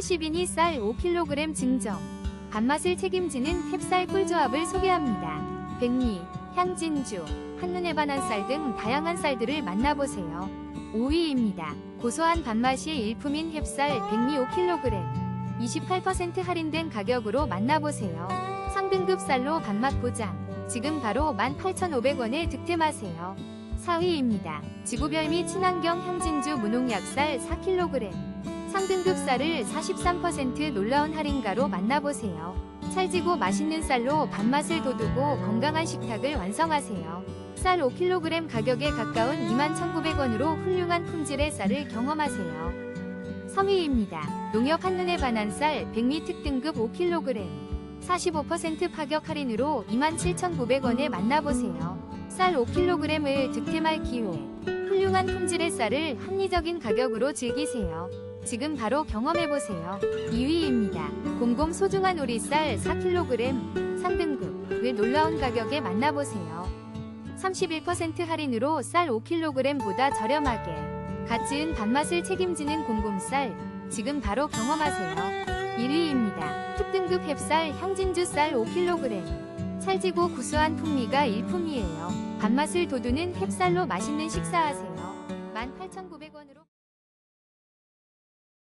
F12니 쌀 5kg 증정. 밥맛을 책임지는 햅쌀 꿀조합을 소개합니다. 백미, 향진주, 한눈에 반한 쌀 등 다양한 쌀들을 만나보세요. 5위입니다. 고소한 밥맛이 일품인 햅쌀 백미 5kg. 28% 할인된 가격으로 만나보세요. 상등급 쌀로 밥맛 보장. 지금 바로 18,500원에 득템하세요. 4위입니다. 지구별 및 친환경 향진주 무농약쌀 4kg. 상등급 쌀을 43% 놀라운 할인가로 만나보세요. 찰지고 맛있는 쌀로 밥맛을 돋우고 건강한 식탁을 완성하세요. 쌀 5kg 가격에 가까운 21,900원으로 훌륭한 품질의 쌀을 경험하세요. 3위입니다. 농협 한눈에 반한 쌀 백미 특등급 5kg. 45% 파격 할인으로 27,900원에 만나보세요. 쌀 5kg을 득템할 기회. 훌륭한 품질의 쌀을 합리적인 가격으로 즐기세요. 지금 바로 경험해보세요. 2위입니다. 공공 소중한 오리쌀 4kg 상등급 을 놀라운 가격에 만나보세요. 31% 할인으로 쌀 5kg보다 저렴하게 갓 지은 밥맛을 책임지는 공곰쌀 지금 바로 경험하세요. 1위입니다. 특등급 햅쌀 향진주 쌀 5kg 찰지고 구수한 풍미가 일품이에요. 밥맛을 돋우는 햅쌀로 맛있는 식사하세요. 18,900원